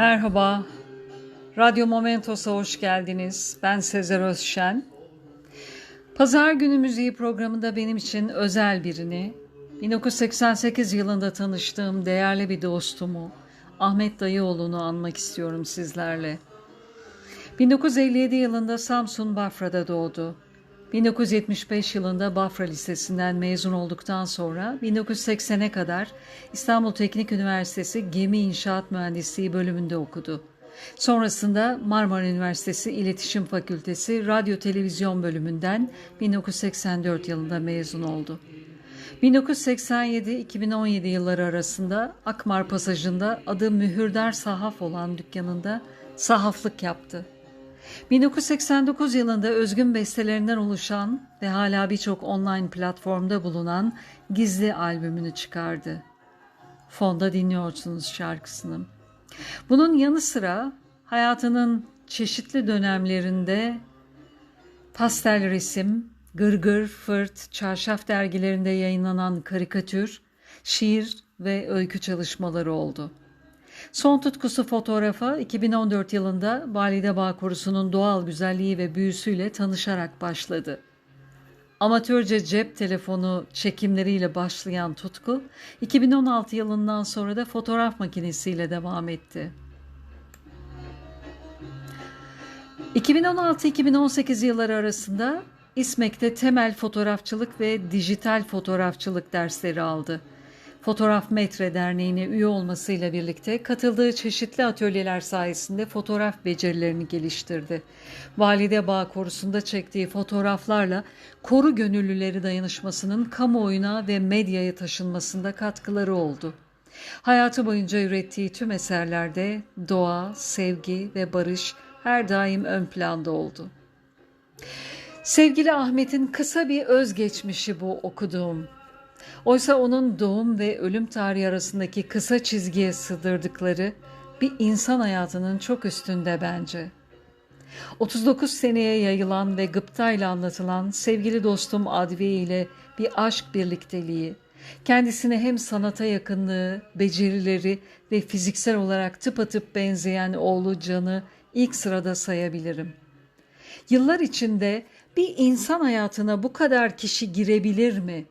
Merhaba, Radyo Momentos'a hoş geldiniz. Ben Sezer Özşen. Pazar günü müziği programında benim için özel birini, 1988 yılında tanıştığım değerli bir dostumu, Ahmet Dayıoğlu'nu anmak istiyorum sizlerle. 1957 yılında Samsun Bafra'da doğdu. 1975 yılında Bafra Lisesi'nden mezun olduktan sonra 1980'e kadar İstanbul Teknik Üniversitesi Gemi İnşaat Mühendisliği bölümünde okudu. Sonrasında Marmara Üniversitesi İletişim Fakültesi Radyo Televizyon bölümünden 1984 yılında mezun oldu. 1987-2017 yılları arasında Akmar Pasajı'nda adı Mühürdar Sahaf olan dükkanında sahaflık yaptı. 1989 yılında özgün bestelerinden oluşan ve hala birçok online platformda bulunan Gizli albümünü çıkardı. Fonda dinliyorsunuz şarkısını. Bunun yanı sıra hayatının çeşitli dönemlerinde pastel resim, gırgır, fırt, çarşaf dergilerinde yayınlanan karikatür, şiir ve öykü çalışmaları oldu. Son tutkusu fotoğrafa 2014 yılında Valide Bağ Korusu'nun doğal güzelliği ve büyüsüyle tanışarak başladı. Amatörce cep telefonu çekimleriyle başlayan tutku 2016 yılından sonra da fotoğraf makinesiyle devam etti. 2016-2018 yılları arasında İSMEK'te temel fotoğrafçılık ve dijital fotoğrafçılık dersleri aldı. Fotoğraf Metre Derneği'ne üye olmasıyla birlikte katıldığı çeşitli atölyeler sayesinde fotoğraf becerilerini geliştirdi. Valide Bağ Korusu'nda çektiği fotoğraflarla koru gönüllüleri dayanışmasının kamuoyuna ve medyaya taşınmasında katkıları oldu. Hayatı boyunca ürettiği tüm eserlerde doğa, sevgi ve barış her daim ön planda oldu. Sevgili Ahmet'in kısa bir özgeçmişi bu okuduğum. Oysa onun doğum ve ölüm tarihi arasındaki kısa çizgiye sığdırdıkları bir insan hayatının çok üstünde bence. 39 seneye yayılan ve gıptayla anlatılan sevgili dostum Adviye ile bir aşk birlikteliği, kendisine hem sanata yakınlığı, becerileri ve fiziksel olarak tıpatıp benzeyen oğlu Can'ı ilk sırada sayabilirim. Yıllar içinde bir insan hayatına bu kadar kişi girebilir mi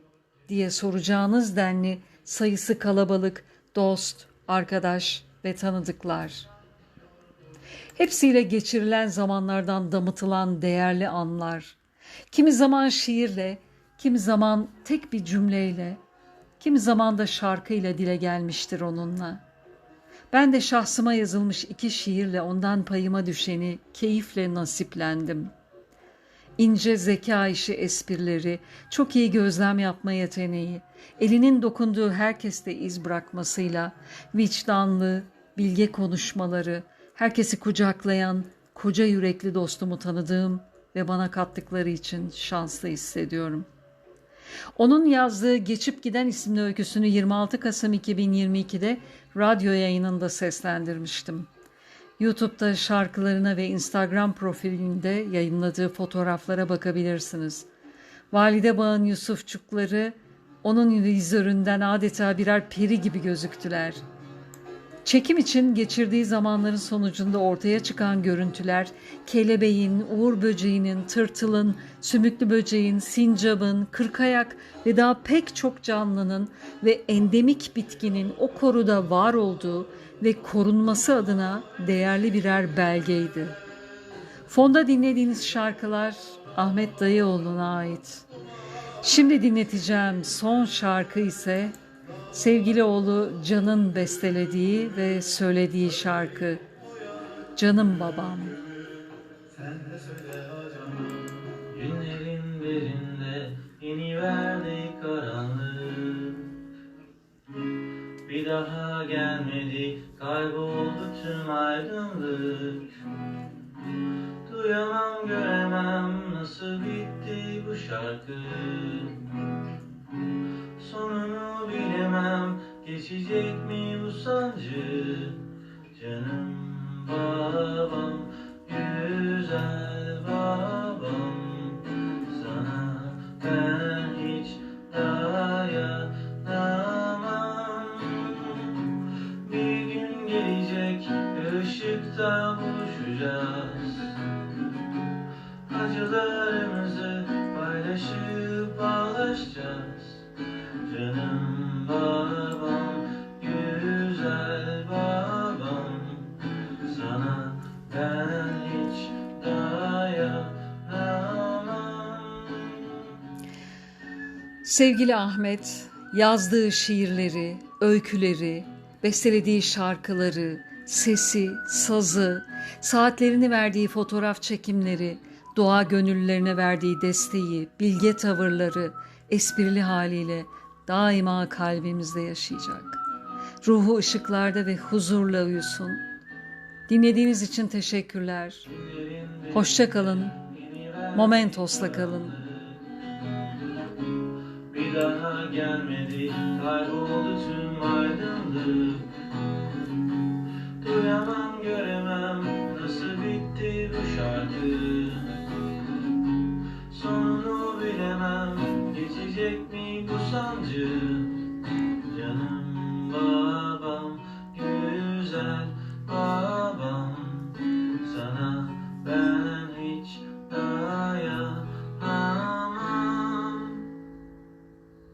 diye soracağınız denli sayısı kalabalık dost, arkadaş ve tanıdıklar. Hepsiyle geçirilen zamanlardan damıtılan değerli anlar. Kimi zaman şiirle, kimi zaman tek bir cümleyle, kimi zaman da şarkıyla dile gelmiştir onunla. Ben de şahsıma yazılmış iki şiirle ondan payıma düşeni keyifle nasiplendim. İnce zeka işi esprileri, çok iyi gözlem yapma yeteneği, elinin dokunduğu herkeste iz bırakmasıyla, vicdanlı, bilge konuşmaları, herkesi kucaklayan, koca yürekli dostumu tanıdığım ve bana kattıkları için şanslı hissediyorum.'' Onun yazdığı Geçip Giden isimli öyküsünü 26 Kasım 2022'de radyo yayınında seslendirmiştim. YouTube'da şarkılarına ve Instagram profilinde yayınladığı fotoğraflara bakabilirsiniz. Valide Bağ'ın Yusufçukları onun vizöründen adeta birer peri gibi gözüktüler.'' Çekim için geçirdiği zamanların sonucunda ortaya çıkan görüntüler kelebeğin, uğur böceğinin, tırtılın, sümüklü böceğin, sincabın, kırkayak ve daha pek çok canlının ve endemik bitkinin o koruda var olduğu ve korunması adına değerli birer belgeydi. Fonda dinlediğiniz şarkılar Ahmet Dayıoğlu'na ait. Şimdi dinleteceğim son şarkı ise Sevgili oğlu Can'ın bestelediği ve söylediği şarkı Canım Babam. Günlerin birinde iniverdi karanlık. Bir daha gelmedi, kayboldu tüm aydınlık. Duyamam, göremem nasıl bitti bu şarkı. Sonunu bilemem Geçecek mi bu sancı Canım babam Güzel babam Sana ben hiç dayanamam Sevgili Ahmet, yazdığı şiirleri, öyküleri, bestelediği şarkıları, sesi, sazı, saatlerini verdiği fotoğraf çekimleri, doğa gönüllülerine verdiği desteği, bilge tavırları, esprili haliyle daima kalbimizde yaşayacak. Ruhu ışıklarda ve huzurla uyusun. Dinlediğiniz için teşekkürler. Hoşça kalın. Momentos'la kalın. Bir daha gelmedi kayboldu tüm aydınlık